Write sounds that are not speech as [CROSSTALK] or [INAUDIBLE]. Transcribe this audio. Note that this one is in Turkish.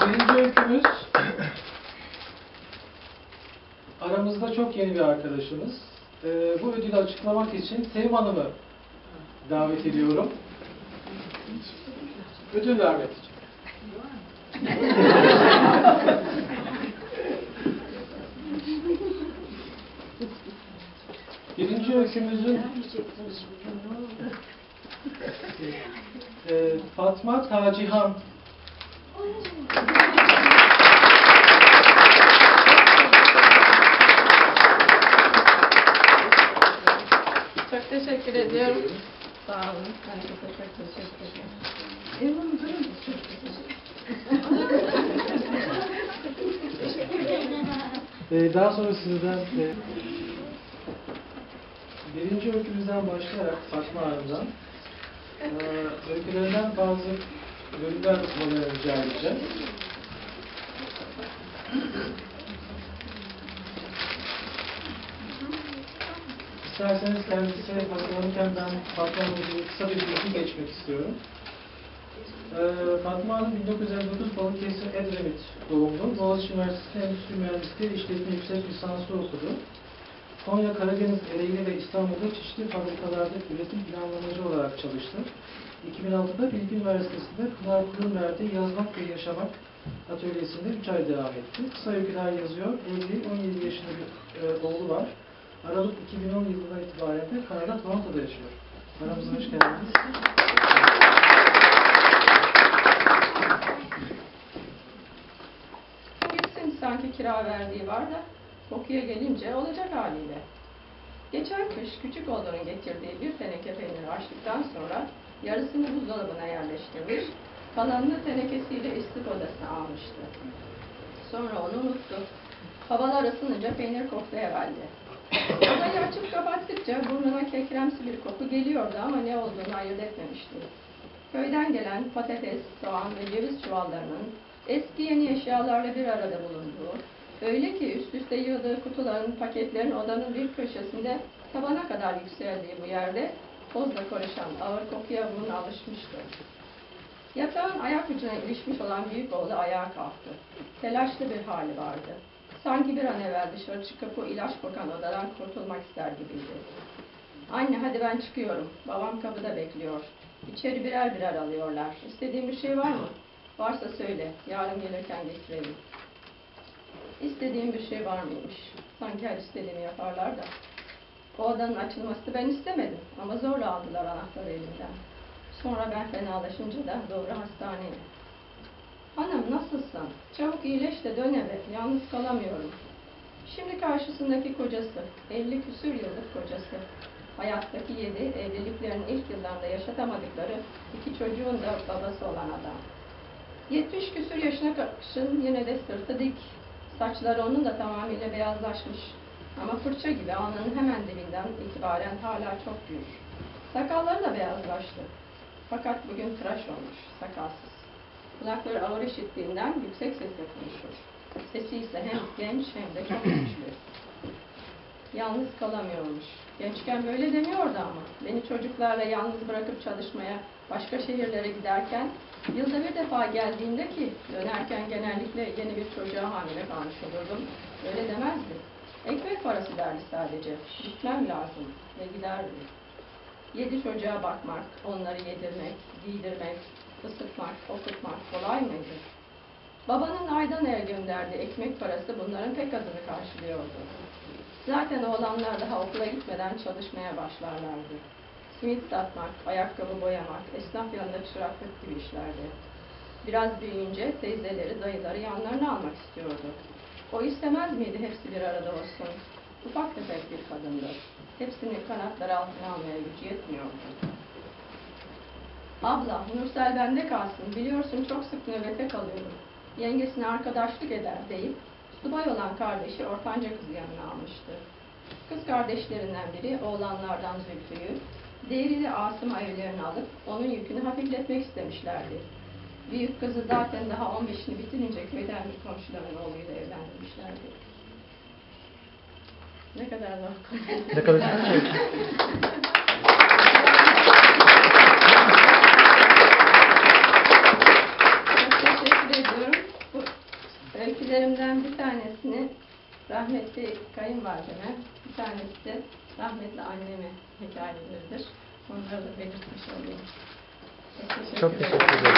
Birinci öykümüz [CLEARS THROAT] aramızda çok yeni bir arkadaşımız. Ee, bu ödülü açıklamak için Sevim Hanım'ı davet ediyorum. Ödül vermek için. [LAUGHS] Birinci öykümüzün e, Fatma Tacihan Çok teşekkür ediyorum. Sağ olun. Ben de çok teşekkür ederim. Ee, daha sonra sizden e, birinci öykümüzden başlayarak Fatma Hanım'dan e, öykülerinden bazı bölümler okumalarını rica edeceğim. İsterseniz kendisi hazırlanırken ben Fatma Hanım'ın kısa bir bilgi geçmek istiyorum. Ee, Fatma Hanım 1959 Balıkesir Edremit doğumlu. Boğaziçi Üniversitesi Endüstri Mühendisliği İşletme Yüksek Lisansı okudu. Konya, Karadeniz, Ereğli ve İstanbul'da çeşitli fabrikalarda üretim planlamacı olarak çalıştı. 2006'da Bilgi Üniversitesi'nde Pınar Kur'un verdiği Yazmak ve Yaşamak atölyesinde 3 ay devam etti. Kısa öyküler yazıyor. Evli, 17 yaşında bir e, oğlu var. Aralık 2010 yılından itibaren de Kanada Toronto'da yaşıyor. Aramıza hoş geldiniz. Gitsin sanki kira verdiği var da kokuya gelince olacak haliyle. Geçen kış küçük oğlunun getirdiği bir teneke peynir açtıktan sonra yarısını buzdolabına yerleştirmiş, kalanını tenekesiyle istif odasına almıştı. Sonra onu unuttu. Havalar ısınınca peynir koktu herhalde. [COUGHS] Odayı açıp kapattıkça burnuna kekremsi bir koku geliyordu ama ne olduğunu ayırt etmemişti. Köyden gelen patates, soğan ve ceviz çuvallarının eski yeni eşyalarla bir arada bulunduğu, öyle ki üst üste yığdığı kutuların, paketlerin odanın bir köşesinde tabana kadar yükseldiği bu yerde tozla karışan ağır kokuya burun alışmıştı. Yatağın ayak ucuna ilişmiş olan büyük oğlu ayağa kalktı. Telaşlı bir hali vardı. Sanki bir an evvel dışarı çıkıp o ilaç kokan odadan kurtulmak ister gibiydi. Anne hadi ben çıkıyorum. Babam kapıda bekliyor. İçeri birer birer alıyorlar. İstediğin bir şey var mı? Varsa söyle. Yarın gelirken getireyim. İstediğim bir şey var mıymış? Sanki her istediğimi yaparlar da. O odanın açılmasını ben istemedim. Ama zorla aldılar anahtarı elimden. Sonra ben fenalaşınca da doğru hastaneye. Hanım nasılsın? Çabuk iyileş de dön eve. Yalnız kalamıyorum. Şimdi karşısındaki kocası, 50 küsür yıllık kocası. Hayattaki yedi, evliliklerinin ilk yıllarında yaşatamadıkları iki çocuğun da babası olan adam. 70 küsür yaşına karşın yine de sırtı dik. Saçları onun da tamamıyla beyazlaşmış. Ama fırça gibi alnının hemen dibinden itibaren hala çok büyük. Sakalları da beyazlaştı. Fakat bugün tıraş olmuş, sakalsız. Kulakları ağır işittiğinden yüksek sesle konuşur. Sesi ise hem genç hem de çok güçlü. Yalnız kalamıyormuş. Gençken böyle demiyordu ama. Beni çocuklarla yalnız bırakıp çalışmaya başka şehirlere giderken yılda bir defa geldiğimde ki dönerken genellikle yeni bir çocuğa hamile kalmış olurdum. Öyle demezdi. Ekmek parası derdi sadece. Gitmem lazım ve giderdi. Yedi çocuğa bakmak, onları yedirmek, giydirmek, ısıtmak, okutmak kolay mıydı? Babanın aydan el gönderdiği ekmek parası bunların pek azını karşılıyordu. Zaten oğlanlar daha okula gitmeden çalışmaya başlarlardı. Simit satmak, ayakkabı boyamak, esnaf yanında çıraklık gibi işlerdi. Biraz büyüyünce teyzeleri, dayıları yanlarına almak istiyordu. O istemez miydi hepsi bir arada olsun? Ufak tefek bir kadındı. Hepsini kanatları altına almaya gücü yetmiyordu. Abla, Nursel bende kalsın. Biliyorsun çok sık nöbete kalıyorum. Yengesine arkadaşlık eder deyip subay olan kardeşi ortanca kızı yanına almıştı. Kız kardeşlerinden biri oğlanlardan Zülfü'yü, diğeri de Asım evlerini alıp onun yükünü hafifletmek istemişlerdi. Büyük kızı zaten daha 15'ini bitirince köyden bir komşuların oğluyla evlendirmişlerdi. Ne kadar zor. Ne kadar. Çok teşekkür ediyorum. hikayelerinden bir tanesini Rahmetli kayınvalideme, bir tanesi de rahmetli anneme hikayeleridir. Onları da belirtmiş olayım. Çok teşekkür, Çok teşekkür ederim.